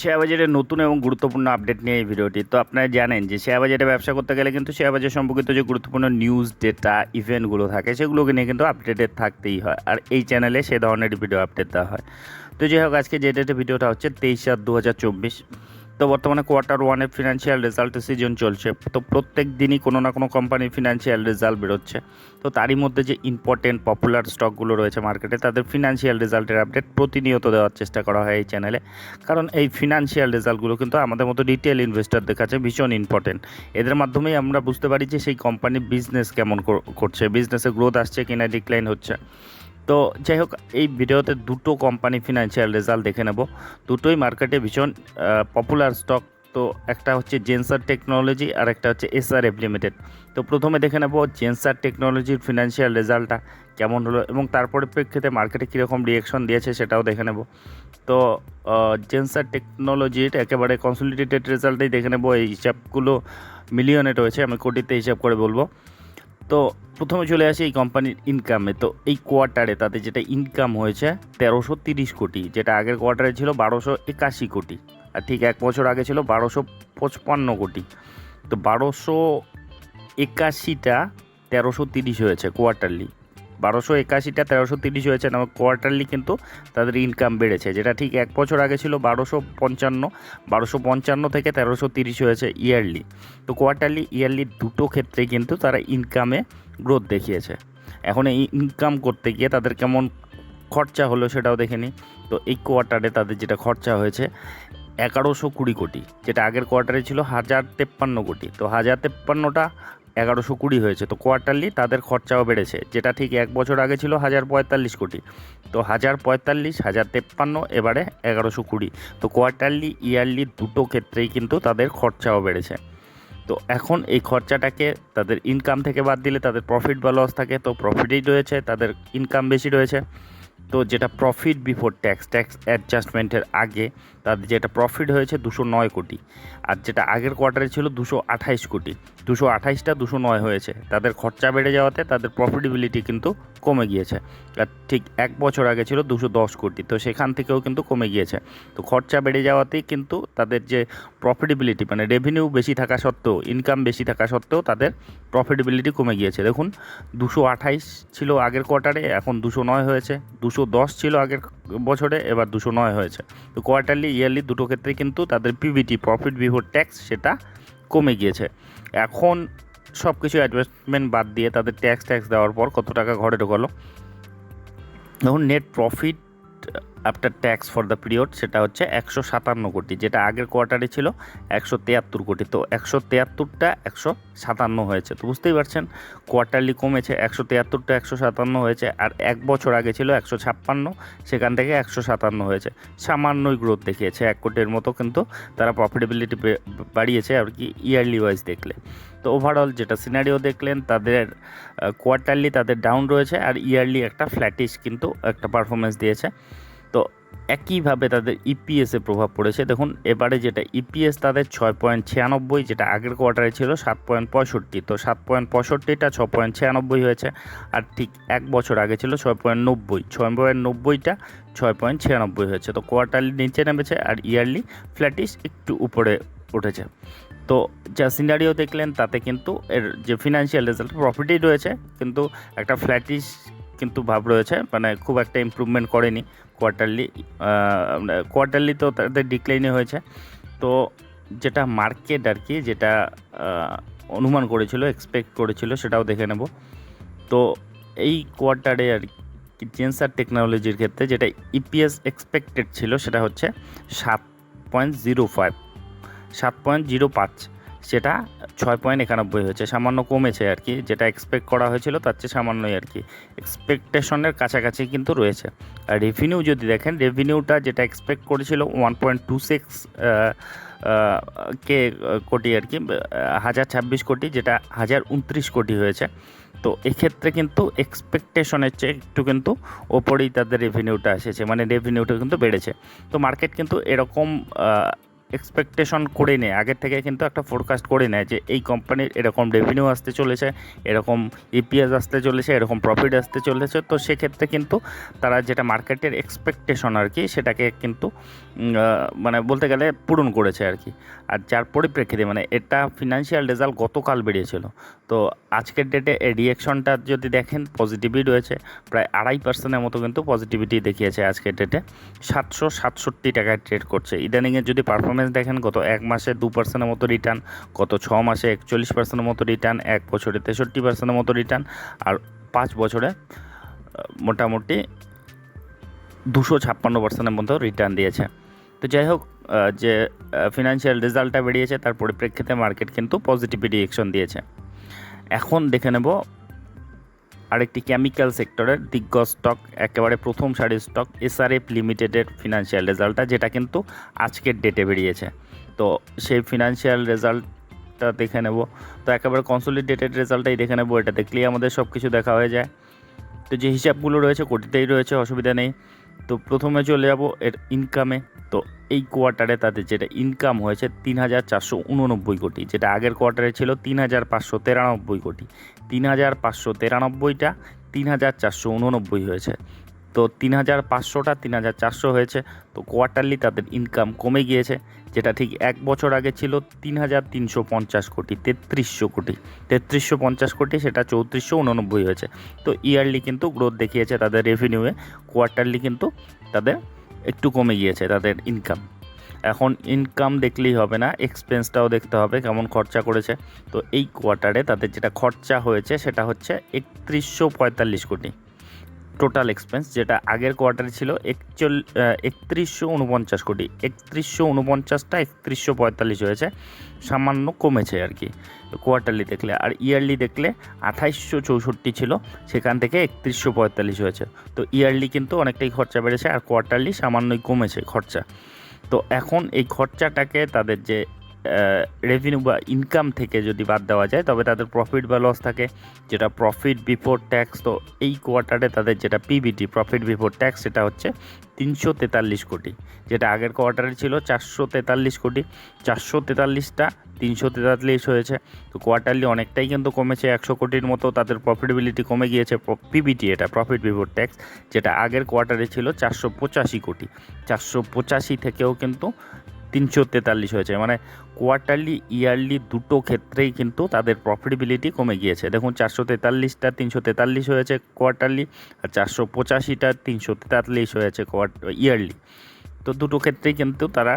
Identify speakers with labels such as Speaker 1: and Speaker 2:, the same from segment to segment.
Speaker 1: Share বাজারের নতুন এবং গুরুত্বপূর্ণ আপডেট নিয়ে এই ভিডিওটি। তো আপনারা জানেন যে শেয়ার বাজারে ব্যবসা করতে গেলে কিন্তু শেয়ার বাজার সম্পর্কিত যে গুরুত্বপূর্ণ নিউজ ডেটা ইভেন্টগুলো থাকে, সেগুলোকে নিয়ে কিন্তু আপডেটেড থাকতেই হয়। আর এই চ্যানেলে সে ধরনের ভিডিও আপডেট দেওয়া হয়। তো যাই হোক, আজকে যে ডেটে ভিডিওটা হচ্ছে তেইশ সাত দু হাজার চব্বিশ। তো বর্তমানে কোয়ার্টার ওয়ানে ফিনান্সিয়াল রেজাল্টের সিজন চলছে। তো প্রত্যেক দিনই কোনো না কোনো কোম্পানির ফিনান্সিয়াল রেজাল্ট বেরোচ্ছে। তো তারই মধ্যে যে ইম্পর্টেন্ট পপুলার স্টকগুলো রয়েছে মার্কেটে তাদের ফিনান্সিয়াল রেজাল্টের আপডেট প্রতিনিয়ত দেওয়ার চেষ্টা করা হয় এই চ্যানেলে কারণ এই ফিনান্সিয়াল রেজাল্টগুলো কিন্তু আমাদের মতো রিটেল ইনভেস্টরদের কাছে ভীষণ ইম্পর্টেন্ট এদের মাধ্যমেই আমরা বুঝতে পারি যে সেই কোম্পানির বিজনেস কেমন করছে। বিজনেসে গ্রোথ আসছে কিনা ডিক্লাইন হচ্ছে। তো যাই হোক এই ভিডিওতে দুটো কোম্পানি ফিনান্সিয়াল রেজাল্ট দেখে নেব। দুটোই মার্কেটে ভীষণ পপুলার স্টক তো একটা হচ্ছে জেন্সার টেকনোলজি আর একটা হচ্ছে এসআরএফ লিমিটেড তো প্রথমে দেখে নেব জেন্সার টেকনোলজির ফিনান্সিয়াল রেজাল্টটা কেমন হলো এবং তার প্রেক্ষিতে মার্কেটে কীরকম রিয়েকশন দিয়েছে সেটাও দেখে নেব। তো জেন্সার টেকনোলজির একেবারে কনসলিডেটেড রেজাল্টেই দেখে নেব। এই হিসাবগুলো মিলিয়নে রয়েছে, আমি কোটিতে হিসাব করে বলব। তো প্রথমে চলে আসে এই কোম্পানির ইনকামে তো এই কোয়ার্টারে তাদের যেটা ইনকাম হয়েছে, তেরোশো তিরিশ কোটি, যেটা আগের কোয়ার্টারে ছিল বারোশো একাশি কোটি, আর ঠিক এক বছর আগে ছিল বারোশো পঁচপান্ন কোটি। তো বারোশো একাশিটা তেরোশো তিরিশ হয়েছে কোয়ার্টারলি বারোশো একাশিটা, তেরোশো তিরিশ হয়েছে না কোয়ার্টারলি কিন্তু তাদের ইনকাম বেড়েছে, যেটা ঠিক এক বছর আগে ছিল বারোশো পঞ্চান্ন বারোশো পঞ্চান্ন থেকে তেরোশো তিরিশ হয়েছে ইয়ারলি তো কোয়ার্টারলি ইয়ারলি দুটো ক্ষেত্রেই কিন্তু তারা ইনকামে গ্রোথ দেখিয়েছে। এখন এই ইনকাম করতে গিয়ে তাদের কেমন খরচা হলো সেটাও দেখে নিই। তো এই কোয়ার্টারে তাদের যেটা খরচা হয়েছে, এগারোশো কুড়ি কোটি, যেটা আগের কোয়ার্টারে ছিল হাজার তেপ্পান্ন কোটি। তো হাজার তেপ্পান্নটা এগারোশো কুড়ি হয়েছে। তো কোয়ার্টারলি তাদের খরচাও বেড়েছে, যেটা ঠিক এক বছর আগে ছিল হাজার পঁয়তাল্লিশ কোটি। তো হাজার পঁয়তাল্লিশ, হাজার তেপ্পান্ন, এবারে এগারোশো কুড়ি। তো কোয়ার্টারলি ইয়ারলি দুটো ক্ষেত্রেই কিন্তু তাদের খরচাও বেড়েছে। তো এখন এই খরচাটাকে তাদের ইনকাম থেকে বাদ দিলে তাদের প্রফিট বা লস থাকে, তো প্রফিটেই রয়েছে, তাদের ইনকাম বেশি রয়েছে। তো যেটা প্রফিট বিফোর ট্যাক্স ট্যাক্স অ্যাডজাস্টমেন্টের আগে তাদের যেটা প্রফিট হয়েছে দুশো নয় কোটি আর যেটা আগের কোয়ার্টারে ছিল দুশো আঠাইশ কোটি। দুশো আঠাইশটা দুশো নয় হয়েছে। তাদের খরচা বেড়ে যাওয়াতে তাদের প্রফিটেবিলিটি কিন্তু কমে গিয়েছে। আর ঠিক এক বছর আগে ছিল দুশো দশ কোটি। তো সেখান থেকেও কিন্তু কমে গিয়েছে। তো খরচা বেড়ে যাওয়াতেই কিন্তু তাদের যে প্রফিটেবিলিটি মানে রেভিনিউ বেশি থাকা সত্ত্বেও ইনকাম বেশি থাকা সত্ত্বেও তাদের প্রফিটেবিলিটি কমে গিয়েছে। দেখুন, দুশো আঠাইশ ছিল আগের কোয়ার্টারে এখন দুশো নয় হয়েছে। দুশো দশ ছিল আগের বছরে, এবার দুশো নয় হয়েছে। তো কোয়ার্টারলি ইয়ারলি দুটো ক্ষেত্রে কিন্তু তাদের পিভিটি প্রফিট বিফোর ট্যাক্স সেটা কমে গিয়েছে। এখন সব কিছু অ্যাডজাস্টমেন্ট বাদ দিয়ে তাদের ট্যাক্স ট্যাক্স দেওয়ার পর কত টাকা ঘরে ঢোকালো? এখন net profit after tax for the period সেটা হচ্ছে একশো সাতান্ন কোটি, যেটা আগের কোয়ার্টারে ছিল একশো তিয়াত্তর কোটি। তো একশো তিয়াত্তরটা একশো সাতান্ন হয়েছে। তো বুঝতেই পারছেন কোয়ার্টারলি কমেছে, একশো তিয়াত্তরটা একশো সাতান্ন হয়েছে, আর এক বছর আগে ছিল একশো ছাপ্পান্ন, সেখান থেকে একশো সাতান্ন হয়েছে। সামান্যই গ্রোথ দেখিয়েছে, এক কোটির মতো কিন্তু তারা প্রফিটেবিলিটি বাড়িয়েছে, আর কি ইয়ারলি ওয়াইজ দেখলে। তো ওভারঅল যেটা সিনারিও দেখলেন, তাদের কোয়ার্টারলি তাদের ডাউন রয়েছে, আর ইয়ারলি একটা ফ্ল্যাটিশ কিন্তু একটা পারফরমেন্স দিয়েছে। তো একইভাবে তাদের ইপিএসে প্রভাব পড়েছে। দেখুন, এবারে যেটা ইপিএস তাদের ছয় পয়েন্ট ছিয়ানব্বই, যেটা আগের কোয়ার্টারে ছিল সাত পয়েন্ট পঁয়ষট্টি। তো সাত পয়েন্ট পঁয়ষট্টিটা ছ পয়েন্ট ছিয়ানব্বই হয়েছে আর ঠিক এক বছর আগে ছিল ছয় পয়েন্ট নব্বই। ছয় পয়েন্ট নব্বইটা ছয় পয়েন্ট ছিয়ানব্বই হয়েছে। তো কোয়ার্টারলি নিচে নেমেছে আর ইয়ারলি ফ্ল্যাটিস একটু উপরে উঠেছে। তো যা সিনারিও দেখলেন, তাতে কিন্তু এর যে ফিনান্সিয়াল রেজাল্ট প্রফিটই রয়েছে, কিন্তু একটা ফ্ল্যাটিস কিন্তু ভাব রয়েছে মানে খুব একটা ইমপ্রুভমেন্ট করেনি কোয়ার্টারলি কোয়ার্টারলি তো তাদের ডিক্লাইনে হয়েছে। তো যেটা মার্কেট আর কি যেটা অনুমান করেছিল এক্সপেক্ট করেছিল, সেটাও দেখে নেব। তো এই কোয়ার্টারে আর কি জেন্সার টেকনোলজির ক্ষেত্রে যেটা ইপিএস এক্সপেক্টেড ছিল, সেটা হচ্ছে সাত পয়েন্ট জিরো ফাইভ সাত পয়েন্ট জিরো পাঁচ। সেটা ছয় পয়েন্ট একানব্বই হয়েছে। সামান্য কমেছে আর কি। যেটা এক্সপেক্ট করা হয়েছিল, তার চেয়ে সামান্যই আর কি। এক্সপেকটেশনের কাছাকাছি কিন্তু রয়েছে। আর রেভিনিউ যদি দেখেন রেভিনিউটা যেটা এক্সপেক্ট করেছিল one point two six K, কোটি আর কি, হাজার ছাব্বিশ কোটি, যেটা হাজার উনত্রিশ কোটি হয়েছে। তো এক্ষেত্রে কিন্তু এক্সপেকটেশনের চেয়ে একটু কিন্তু ওপরেই তাদের রেভিনিউটা এসেছে। মানে রেভিনিউটা কিন্তু বেড়েছে। তো মার্কেট কিন্তু এরকম এক্সপেকটেশন করে নেয়। আগের থেকে কিন্তু একটা ফোরকাস্ট করে নেয় যে এই কোম্পানির এরকম রেভিনিউ আসতে চলেছে, এরকম ইপিএস আসতে চলেছে, এরকম প্রফিট আসতে চলেছে। তো সেক্ষেত্রে কিন্তু তারা যেটা মার্কেটের এক্সপেকটেশন আর কি সেটাকে কিন্তু মানে বলতে গেলে পূরণ করেছে আর কি আর যার পরিপ্রেক্ষিতে মানে এটা ফিনান্সিয়াল রেজাল্ট গতকাল বেরিয়েছিল। তো আজকের ডেটে এই রিয়েকশনটা যদি দেখেন পজিটিভই রয়েছে। প্রায় আড়াই পার্সেন্টের মতো কিন্তু পজিটিভিটি দেখিয়েছে আজকের ডেটে সাতশো সাতষট্টি টাকায় ট্রেড করছে। ইদানিংয়ের যদি পারফরমেন্স দেখেন গত এক মাসে দু পার্সেন্টের মতো রিটার্ন গত ছ মাসে একচল্লিশ পার্সেন্টের মতো রিটার্ন এক বছরে তেষট্টি পার্সেন্টের মতো রিটার্ন আর পাঁচ বছরে মোটামুটি দুশো ছাপ্পান্ন পার্সেন্টের মতো রিটার্ন দিয়েছে। তো যাই হোক যে ফিনান্সিয়াল রেজাল্টটা বেরিয়েছে, তার পরিপ্রেক্ষিতে মার্কেট কিন্তু পজিটিভ রিয়েকশন দিয়েছে। এখন দেখে নেব আরেকটি কেমিক্যাল সেক্টরের দিগ্গজ স্টক একেবারে প্রথম সারির স্টক এসআরএফ লিমিটেডের ফিনান্সিয়াল রেজাল্টটা যেটা কিন্তু আজকের ডেটে বেরিয়েছে। তো সেই ফিনান্সিয়াল রেজাল্টটা দেখে নেব। তো একেবারে কনসলিডেটেড রেজাল্টটাই দেখে নেব। এটা দেখলেই আমাদের সব কিছু দেখা হয়ে যায়। তো যে হিসাবগুলো রয়েছে, কোটিতেই রয়েছে, অসুবিধা নেই। তো প্রথমে চলে যাব এর ইনকামে তো এই কোয়ার্টারে তাদের যেটা ইনকাম হয়েছে তিন হাজার চারশো উননব্বই কোটি। যেটা আগের কোয়ার্টারে ছিল তিন হাজার পাঁচশো তেরানব্বই কোটি। তিন হাজার পাঁচশো তেরানব্বইটা তিন হাজার চারশো উননব্বই হয়েছে। তো তিন হাজার পাঁচশোটা তিন হাজার চারশো হয়েছে। তো কোয়ার্টারলি তাদের ইনকাম কমে গিয়েছে, যেটা ঠিক এক বছর আগে ছিল তিন হাজার তিনশো পঞ্চাশ কোটি, তেত্রিশশো কোটি। তেত্রিশশো পঞ্চাশ কোটি, সেটা চৌত্রিশশো উননব্বই হয়েছে। তো ইয়ারলি কিন্তু গ্রোথ দেখিয়েছে তাদের রেভিনিউয়ে কোয়ার্টারলি কিন্তু তাদের একটু কমে গিয়েছে তাদের ইনকাম এখন ইনকাম দেখলেই হবে না এক্সপেন্সটাও দেখতে হবে কেমন খরচা করেছে। তো এই কোয়ার্টারে তাদের যেটা খরচা হয়েছে, সেটা হচ্ছে একত্রিশশো পঁয়তাল্লিশ কোটি। টোটাল এক্সপেন্স যেটা আগের কোয়ার্টারে ছিল একচল একত্রিশশো উনপঞ্চাশ কোটি। একত্রিশশো উনপঞ্চাশটা একত্রিশশো পঁয়তাল্লিশ হয়েছে। সামান্য কমেছে আর কি কোয়ার্টারলি দেখলে। আর ইয়ারলি দেখলে আঠাইশশো চৌষট্টি ছিল, সেখান থেকে একত্রিশশো পঁয়তাল্লিশ হয়েছে। তো ইয়ারলি কিন্তু অনেকটাই খরচা বেড়েছে, আর কোয়ার্টারলি সামান্যই কমেছে খরচা। তো এখন এই খরচাটাকে তাদের যে রেভিনিউ বা ইনকাম থেকে যদি বাদ দেওয়া যায়, তবে তাদের প্রফিট বা লস থাকে। যেটা প্রফিট বিফোর ট্যাক্স তো এই কোয়ার্টারে তাদের যেটা পিবিটি প্রফিট বিফোর ট্যাক্স সেটা হচ্ছে তিনশো তেতাল্লিশ কোটি। যেটা আগের কোয়ার্টারে ছিল চারশো তেতাল্লিশ কোটি। চারশো তেতাল্লিশটা তিনশো তেতাল্লিশ হয়েছে। তো কোয়ার্টারলি অনেকটাই কিন্তু কমেছে। একশো কোটির মতো তাদের প্রফিটেবিলিটি কমে গিয়েছে। পিবিটি এটা প্রফিট বিফোর ট্যাক্স যেটা আগের কোয়ার্টারে ছিল চারশো পঁচাশি কোটি। চারশো পঁচাশি থেকেও কিন্তু তিনশো তেতাল্লিশ হয়েছে। মানে কোয়ার্টারলি ইয়ারলি দুটো ক্ষেত্রেই কিন্তু তাদের প্রফিটেবিলিটি কমে গিয়েছে। দেখুন, চারশো তেতাল্লিশটা তিনশো তেতাল্লিশ হয়েছে কোয়ার্টারলি আর চারশো পঁচাশিটা তিনশো তেতাল্লিশ হয়েছে কোয়ার্ট ইয়ারলি তো দুটো ক্ষেত্রেই কিন্তু তারা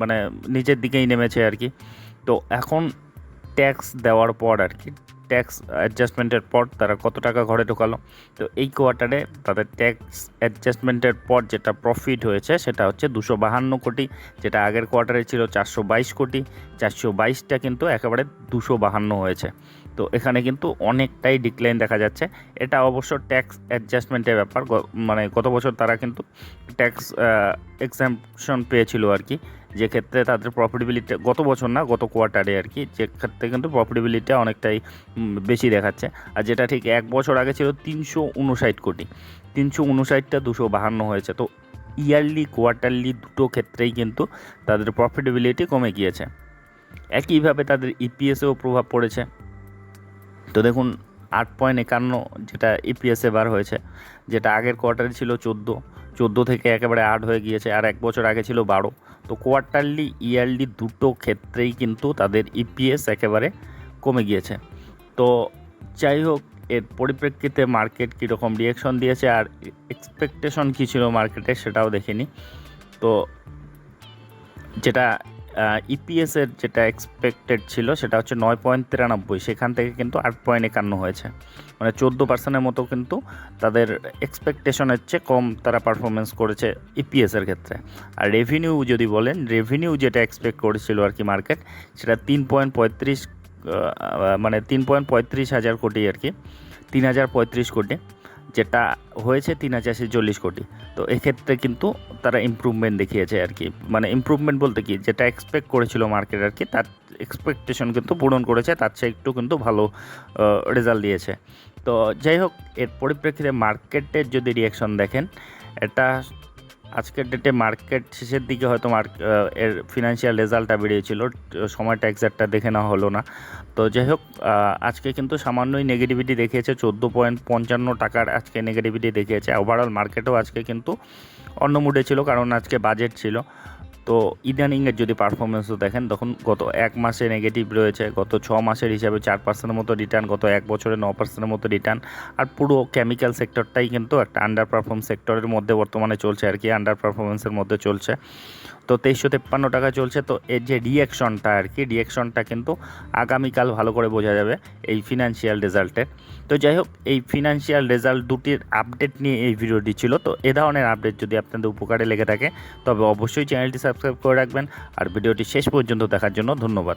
Speaker 1: মানে নিজের দিকেই নেমেছে আর কি। তো এখন ট্যাক্স দেওয়ার পর আর কি ট্যাক্স অ্যাডজাস্টমেন্টের পর তারা কত টাকা ঘরে ঢোকালো? তো এই কোয়ার্টারে তাদের ট্যাক্স অ্যাডজাস্টমেন্টের পর যেটা প্রফিট হয়েছে সেটা হচ্ছে দুশো বাহান্ন কোটি, যেটা আগের কোয়ার্টারে ছিল চারশো বাইশ কোটি। চারশো বাইশটা কিন্তু একেবারে দুশো বাহান্ন হয়েছে। তো এখানে কিন্তু অনেকটাই ডিক্লাইন দেখা যাচ্ছে। এটা অবশ্য ট্যাক্স অ্যাডজাস্টমেন্টের ব্যাপার। মানে গত বছর তারা কিন্তু ট্যাক্স এক্সামশন পেয়েছিল আর কি। যে ক্ষেত্রে তাদের প্রফিটেবিলিটি গত বছর না, গত কোয়ার্টারে আর কি, যে ক্ষেত্রে কিন্তু প্রফিটেবিলিটি অনেকটাই বেশি দেখাচ্ছে। আর যেটা ঠিক এক বছর আগে ছিল তিনশো উনষাট কোটি। তিনশো উনষাটটা দুশো বাহান্ন হয়েছে। তো ইয়ারলি কোয়ার্টারলি দুটো ক্ষেত্রেই কিন্তু তাদের প্রফিটেবিলিটি কমে গিয়েছে। একইভাবে তাদের ইপিএসেও প্রভাব পড়েছে। তো দেখুন, আট পয়েন্ট একান্ন যেটা ইপিএসে বার হয়েছে, যেটা আগের কোয়ার্টারে ছিল চোদ্দ চোদ্দ থেকে একেবারে আট হয়ে গিয়েছে, আর এক বছর আগে ছিল বারো। তো কোয়ার্টারলি ইয়ারলি দুটো ক্ষেত্রেই কিন্তু তাদের ইপিএস একেবারে কমে গিয়েছে। তো যাই হোক, এর পরিপ্রেক্ষিতে মার্কেট কীরকম রিয়েকশন দিয়েছে আর এক্সপেকটেশন কী ছিল মার্কেটে সেটাও দেখিনি। তো যেটা ইপিএসের যেটা এক্সপেক্টেড ছিল সেটা হচ্ছে নয় পয়েন্ট তিরানব্বই, সেখান থেকে কিন্তু আট পয়েন্ট একান্ন হয়েছে। মানে চোদ্দ পার্সেন্টের মতো কিন্তু তাদের এক্সপেকটেশনের চেয়ে কম তারা পারফরমেন্স করেছে ইপিএসের ক্ষেত্রে। আর রেভিনিউ যদি বলেন রেভিনিউ যেটা এক্সপেক্ট করেছিল আর কি মার্কেট সেটা তিন পয়েন্ট পঁয়ত্রিশ মানে তিন পয়েন্ট পঁয়ত্রিশ হাজার কোটি আর কি, তিন হাজার পঁয়ত্রিশ কোটি। যেটা হয়েছে তিন হাজার চল্লিশ কোটি। তো এক্ষেত্রে কিন্তু তারা ইম্প্রুভমেন্ট দেখিয়েছে আর কি। মানে ইম্প্রুভমেন্ট বলতে কি? যেটা এক্সপেক্ট করেছিল মার্কেট আর কি, তার এক্সপেকটেশন কিন্তু পূরণ করেছে, তার চেয়ে একটু কিন্তু ভালো রেজাল্ট দিয়েছে। তো যাই হোক, এর পরিপ্রেক্ষিতে মার্কেটের যদি রিয়াকশন দেখেন, এটা আজকের ডেটে মার্কেট শেষের দিকে হয়তো মার্ক এর ফিনান্সিয়াল রেজাল্টটা বেরিয়েছিল সময়টা এক্সাক্টটা দেখে নেওয়া হলো না। তো যাই হোক আজকে কিন্তু সামান্যই নেগেটিভিটি দেখিয়েছে, চোদ্দ পয়েন্ট পঞ্চান্ন টাকার আজকে নেগেটিভিটি দেখিয়েছে। ওভারঅল মার্কেটও আজকে কিন্তু অন্য মুডে ছিল, কারণ আজকে বাজেট ছিল। তো ইদানিংয়ের যদি পারফরমেন্সও দেখেন, তখন গত এক মাসে নেগেটিভ রয়েছে, গত ছ মাসের হিসাবে চার পার্সেন্টের মতো রিটার্ন গত এক বছরে ন পার্সেন্টের মতো রিটার্ন আর পুরো কেমিক্যাল সেক্টরটাই কিন্তু একটা আন্ডার পারফর্ম সেক্টরের মধ্যে বর্তমানে চলছে আর কি আন্ডার পারফরমেন্সের মধ্যে চলছে। তো তেইশশো তেপ্পান্ন টাকা চলছে। তো এর যে রিয়াকশনটা আর কি রিয়াকশনটা কিন্তু আগামীকাল ভালো করে বোঝা যাবে এই ফিনান্সিয়াল রেজাল্টের তো যাই হোক, এই ফিনান্সিয়াল রেজাল্ট দুটির আপডেট নিয়ে এই ভিডিওটি ছিল। তো এ ধরনের আপডেট যদি আপনাদের উপকারে লেগে থাকে, তবে অবশ্যই চ্যানেলটি সাবস্ক্রাইব করে রাখবেন। আর ভিডিওটি শেষ পর্যন্ত দেখার জন্য ধন্যবাদ।